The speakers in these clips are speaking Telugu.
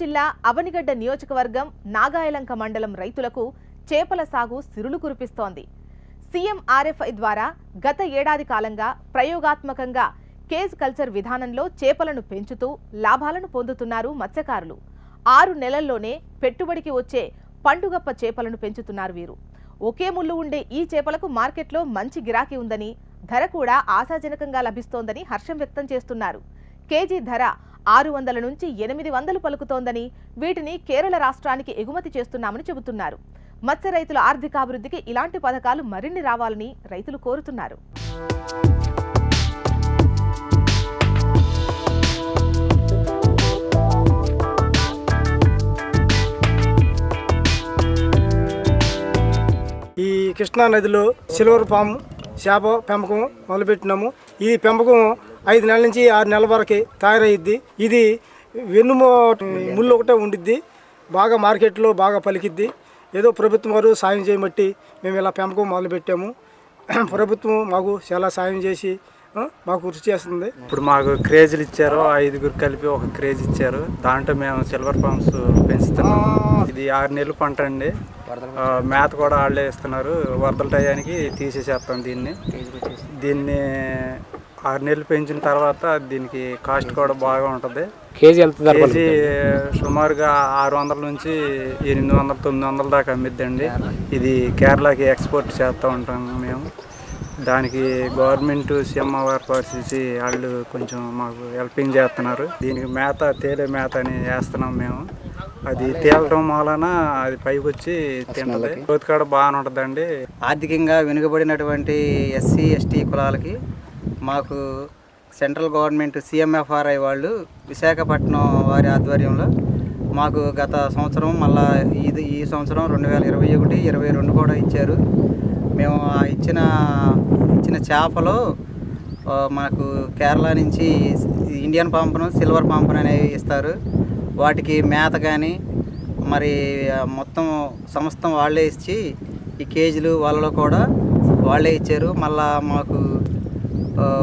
జిల్లా అవనిగడ్డ నియోజకవర్గం నాగాయలంక మండలం రైతులకు చేపల సాగు సిరులు కురిపిస్తోంది. సీఎం ఆర్ఎఫ్ఐ ద్వారా గత ఏడాది కాలంగా ప్రయోగాత్మకంగా కేజ్ కల్చర్ విధానంలో చేపలను పెంచుతూ లాభాలను పొందుతున్నారు మత్స్యకారులు. ఆరు నెలల్లోనే పెట్టుబడికి వచ్చే పండుగప్ప చేపలను పెంచుతున్నారు వీరు. ఒకే ముళ్ళు ఉండే ఈ చేపలకు మార్కెట్లో మంచి గిరాకీ ఉందని ధర కూడా ఆశాజనకంగా లభిస్తోందని హర్షం వ్యక్తం చేస్తున్నారు. కేజీ ధర ఆరు వందల నుంచి ఎనిమిది వందలు పలుకుతోందని వీటిని కేరళ రాష్ట్రానికి ఎగుమతి చేస్తున్నామని చెబుతున్నారు. మత్స్య రైతుల ఆర్థికాభివృద్ధికి ఇలాంటి పథకాలు మరిన్ని రావాలని రైతులు కోరుతున్నారు. ఈ కృష్ణా నదిలో సిల్వర్ పాము చేప పెంపకం మొదలుపెట్టినాము. ఈ పెంపకం ఐదు నెలల నుంచి ఆరు నెలల వరకు తయారయ్యిద్ది. ఇది వెన్నుమో ముళ్ళు ఒకటే ఉండిద్ది. బాగా మార్కెట్లో బాగా పలికిద్ది. ఏదో ప్రభుత్వం వారు సాయం చేయబట్టి మేము ఇలా పెంపకం మొదలుపెట్టాము. ప్రభుత్వం మాకు చాలా సాయం చేసి మాకు కృషి చేస్తుంది. ఇప్పుడు మాకు క్రేజీలు ఇచ్చారు ఐదుగురు కలిపి ఒక క్రేజ్ ఇచ్చారు. దాంట్లో మేము సిల్వర్ పాంప్స్ పెంచుతున్నాం. ఇది ఆరు నెలలు పంట అండి ఆ, మేత కూడా వాళ్ళే ఇస్తున్నారు. వరదల టయానికి తీసేసేస్తాం దీన్ని. దీన్ని ఆరు నెలలు పెంచిన తర్వాత దీనికి కాస్ట్ కూడా బాగా ఉంటుంది. కేజీ ఎంత కేజీ సుమారుగా ఆరు వందల నుంచి ఎనిమిది వందల తొమ్మిది వందల దాకా అమ్మిద్దండి. ఇది కేరళకి ఎక్స్పోర్ట్ చేస్తూ ఉంటాం మేము. దానికి గవర్నమెంట్ సీఎంఆర్ పరిస్థితి వాళ్ళు కొంచెం మాకు హెల్పింగ్ చేస్తున్నారు. దీనికి మేత తేలే మేత అని వేస్తున్నాం మేము. అది తేలడం వలన అది పైకి వచ్చి తింటది. కోతికాడ బాగానే ఉంటుందండి ఆర్థికంగా వెనుకబడినటువంటి ఎస్సీ ఎస్టీ కులాలకి మాకు సెంట్రల్ గవర్నమెంట్ సీఎంఎఫ్ఆర్ఐ వాళ్ళు విశాఖపట్నం వారి ఆధ్వర్యంలో మాకు గత సంవత్సరం మళ్ళా ఇది ఈ సంవత్సరం రెండు వేల ఇరవై ఒకటి ఇరవై రెండు కూడా ఇచ్చారు. మేము ఆ ఇచ్చిన ఇచ్చిన చేపలు మాకు మనకు కేరళ నుంచి ఇండియన్ పాంపను సిల్వర్ పాంపన్ అనేవి ఇస్తారు. వాటికి మేత కానీ మరి మొత్తం సమస్తం వాళ్ళే ఇచ్చి ఈ కేజీలు వాళ్ళలో కూడా వాళ్ళే ఇచ్చారు. మళ్ళా మాకు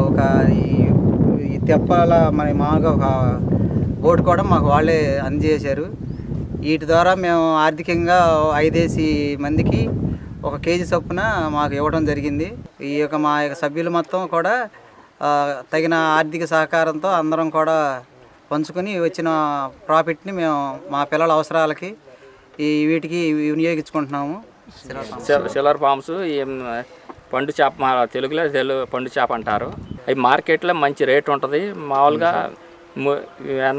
ఒక ఈ తెప్పల తెప్పాల మరి మామూలుగా ఒక బోర్డు కూడా మాకు వాళ్ళే అందజేశారు వీటి ద్వారా మేము ఆర్థికంగా ఐదేసి మందికి ఒక కేజీ చొప్పున మాకు ఇవ్వడం జరిగింది. ఈ యొక్క మా యొక్క సభ్యులు మొత్తం కూడా తగిన ఆర్థిక సహకారంతో అందరం కూడా పంచుకొని వచ్చిన ప్రాఫిట్ని మేము మా పిల్లల అవసరాలకి ఈ వీటికి వినియోగించుకుంటున్నాము. సిల్- సిల్వర్ పామ్స్ ఈ పండు చేప మా తెలుగులో తెలు పండు చేప అంటారు. అవి మార్కెట్లో మంచి రేట్ ఉంటుంది. మామూలుగా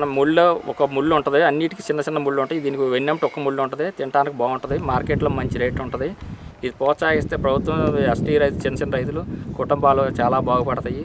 ముళ్ళు ఒక ముళ్ళు ఉంటుంది. అన్నిటికీ చిన్న చిన్న ముళ్ళు ఉంటాయి. దీనికి వెన్నెంటి ఒక ముళ్ళు ఉంటుంది. తినడానికి బాగుంటుంది. మార్కెట్లో మంచి రేట్ ఉంటుంది. ఇది ప్రోత్సహిస్తే ప్రభుత్వం ఎస్టీ రైతు చిన్న చిన్న రైతులు కుటుంబాలు చాలా బాగుపడతాయి.